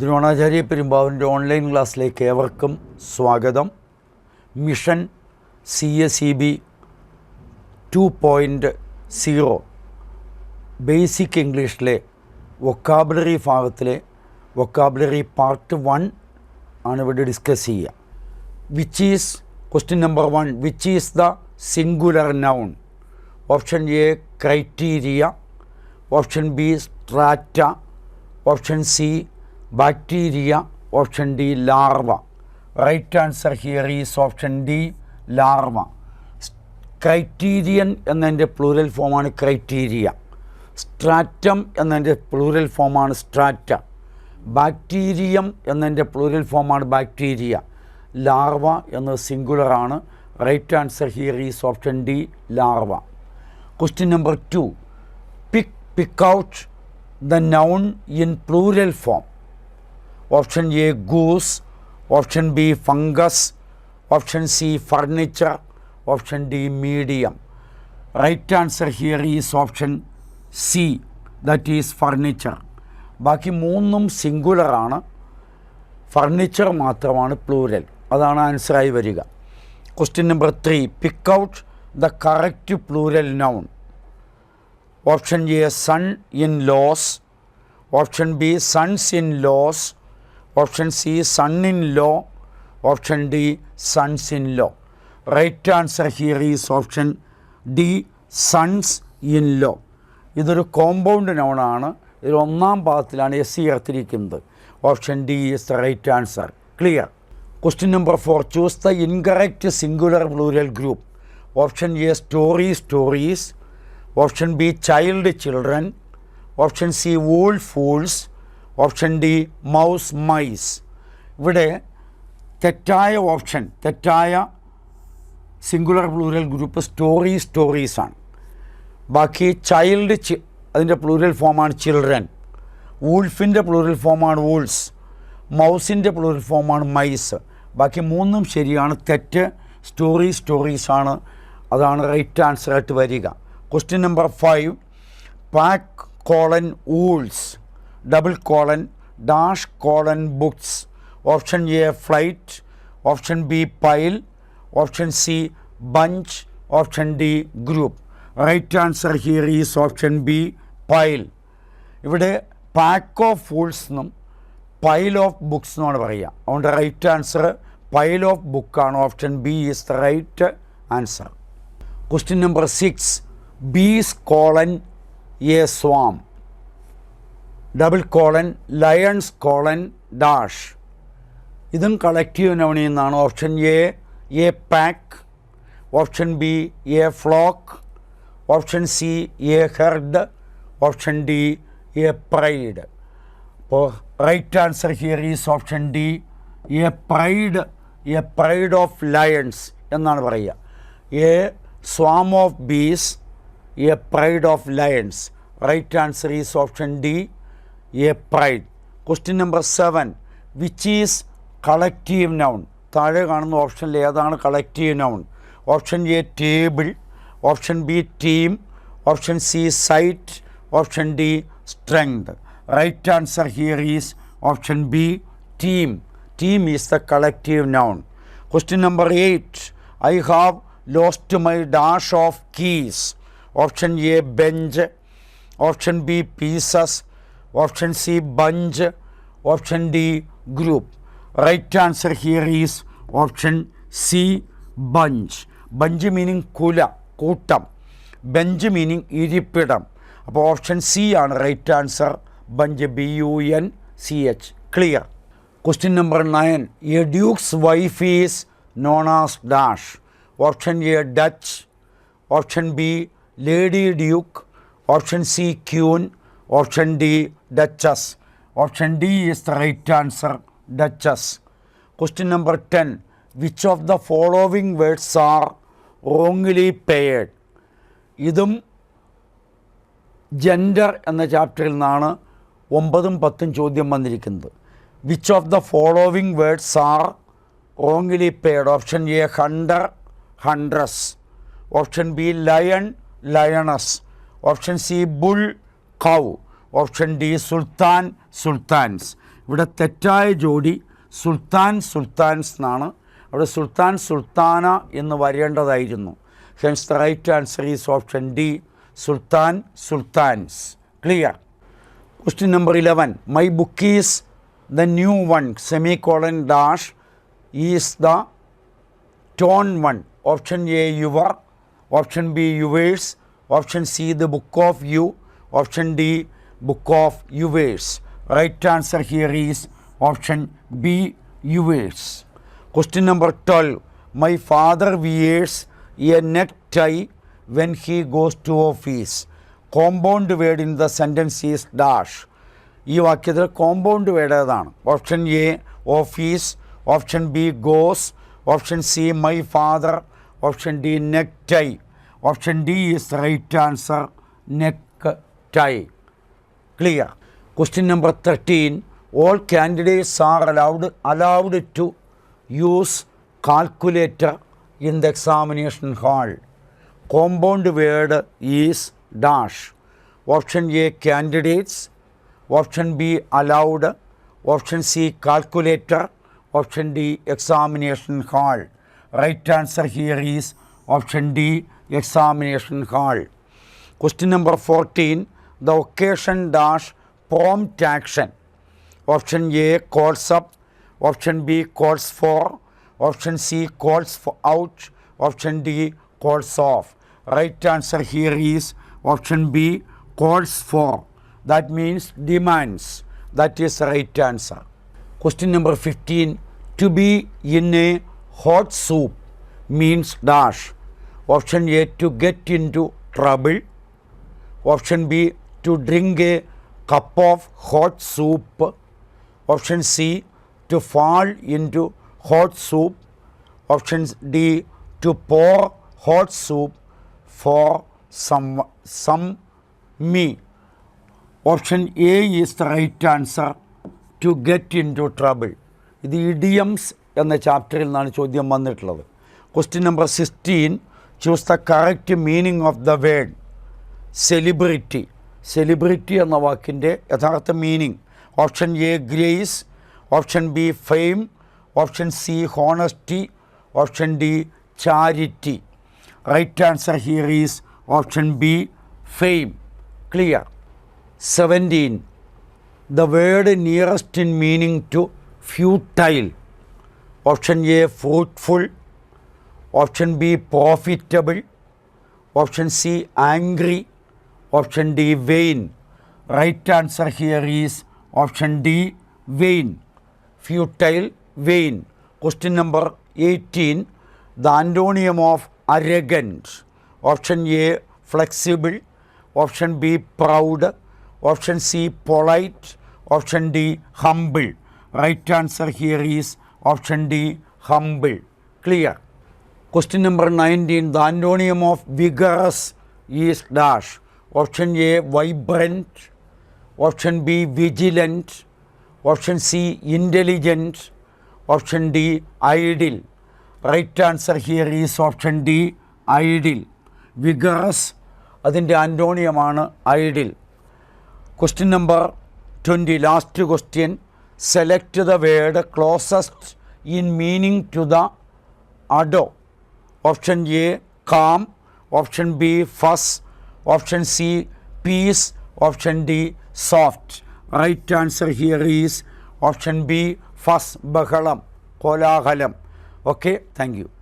Dronacharya പെരുമ്പാവിന്റെ online ക്ലാസ്സിലേക്ക് ഏവർക്കും സ്വാഗതം. Mission C S E B two point zero basic ഇംഗ്ലീഷിലെ വൊക്കാബുലറി ഭാഗത്തിലെ വൊക്കാബുലറി പാർട്ട് വൺ ആണ് ഇവിടെ ഡിസ്കസ് ചെയ്യുക. Which is question number one which is the singular noun option A criteria option B strata option C bacteria option D larva. Right answer here is option D larva. Criterion എന്നതിന്റെ plural ഫോമാണ് criteria stratum എന്നതിന്റെ plural ഫോമാണ് strata bacterium എന്നതിന്റെ plural ഫോമാണ് bacteria larva എന്നത് സിംഗുലറാണ് right answer here is option D larva. Question number two pick pick out the noun in plural form option A goose option B fungus option C furniture option D medium. Right answer here is option C that is furniture. ബാക്കി മൂന്നും സിംഗുലറാണ് furniture മാത്രമാണ് plural. അതാണ് ആൻസറായി വരിക. Question number three pick out the correct plural noun option A son in laws option B sons in laws option C son in law option D sons in law right answer here is option D sons in law ഇതൊരു compound നൗണാണ് ഇതിൽ ഒന്നാം പാദത്തിലാണ് S C ചേർത്തിരിക്കുന്നത് option D is the right answer clear question number four choose the incorrect singular plural group option A story stories option B child children option C wolf wolves option D mouse mice. ഇവിടെ തെറ്റായ option തെറ്റായ singular plural group story സ്റ്റോറീസാണ് ബാക്കി child ചി അതിന്റെ plural ഫോമാണ് children. വൂൾഫിന്റെ plural ഫോമാണ് വൂൾസ്. മൗസിന്റെ പ്ലൂരൽ ഫോമാണ് മൈസ്. ബാക്കി മൂന്നും ശരിയാണ് തെറ്റ് സ്റ്റോറി സ്റ്റോറീസാണ് അതാണ് റൈറ്റ് ആൻസർ ആയിട്ട് വരിക. Question number five pack colon wolves double colon dash colon books option A flight option B pile option C bunch option D group right answer here is option B pile ഇവിടെ pack of fools എന്നും pile of books എന്നാണ് പറയുക. അതുകൊണ്ട് right answer pile of ബുക്കാണ് option B is the right answer question number six bees colon a swarm double colon lions colon dash ഇതും collective നൗണിൽ നിന്നാണ്? Option A a pack option B a flock option C a herd option D a pride അപ്പോൾ right answer here is option D a pride a pride of lions എന്നാണ് പറയുക. A swarm of bees a pride of lions right answer is option D a pride question number seven which is collective noun താഴെ കാണുന്ന ഓപ്ഷനിൽ ഏതാണ് collective noun option A table option B team option C site option D strength right answer here is option B team team is the collective noun question number eight I have lost my dash of keys option A bench option B pieces option C bunch option D group. Right answer here is option C bunch. Bunch meaning കുല കൂട്ടം. Bench meaning ഇരിപ്പിടം. അപ്പോൾ option C ആണ് right answer. Bunch B U N C H. Clear. Question number nine. A duke's wife is known as dash. Option A Dutch. Option B lady duke. Option C queen. Option D duchess option D is the right answer duchess question number ten which of the following words are wrongly paired ഇതും gender എന്ന ചാപ്റ്ററിൽ നിന്നാണ് ഒമ്പതും പത്തും ചോദ്യം വന്നിരിക്കുന്നത്. Which of the following words are wrongly paired option A hunter huntress option B lion lioness option C bull cow option D sultan sultans. ഇവിടെ തെറ്റായ ജോഡി സുൽത്താൻ സുൽത്താൻസ് എന്നാണ്. അവിടെ സുൽത്താൻ സുൽത്താന എന്ന് വരേണ്ടതായിരുന്നു. Hence the right answer is option D sultan sultans. Clear question number eleven my book is the new one semi colon dash is the torn one option A your option B yours option C the book of you option D D, book of yours. Right answer here is option B, yours. Question number 12. My father wears a necktie when he goes to office. Compound word in the sentence is dash ഈ വാക്യത്തിൽ compound word ഏതാണ് option A office option B goes option C my father option D necktie option D is right answer necktie clear. Question number 13. All candidates are allowed, allowed to use calculator in the examination hall. Compound word is dash. Option A candidates, option B allowed, option C calculator, option D examination hall. Right answer here is option D examination hall. Question number 14. The occasion dash prompt action. Option A calls up. Option B calls for. Option C calls for out. Option D calls off. Right answer here is option B calls for. That means demands. That is right answer. Question number 15. To be in a hot soup means dash. Option A to get into trouble. Option B to drink a cup of hot soup. Option C to fall into hot soup. Option D to pour hot soup for some some me. Option A is the right answer to get into trouble. ഇത് idioms എന്ന ചാപ്റ്ററിൽ നിന്നാണ് ചോദ്യം വന്നിട്ടുള്ളത് question number sixteen choose the correct meaning of the word celebrity celebrity എന്ന വാക്കിന്റെ യഥാർത്ഥ meaning option A grace option B fame option C honesty option D charity right answer here is option B fame clear seventeen the word nearest in meaning to futile option A fruitful option B profitable option C angry Option D, vein. Right answer here is option D, vein. Futile vein. Question number 18, the antonym of arrogant. Option A, flexible. Option B, proud. Option C, polite. Option D, humble. Right answer here is option D, humble. Clear. Question number 19, the antonym of vigorous is dash. Option A vibrant option B vigilant option C intelligent option D idle. Right answer here is option D idle. Vigorous അതിന്റെ അന്റോണിയമാണ് idle. Question number twenty last question. Select the word closest in meaning to the ado. Option A calm option B fuss option C peace, option D soft. Right answer here is option B fuss, bahalam, kolahalam. Okay, thank you.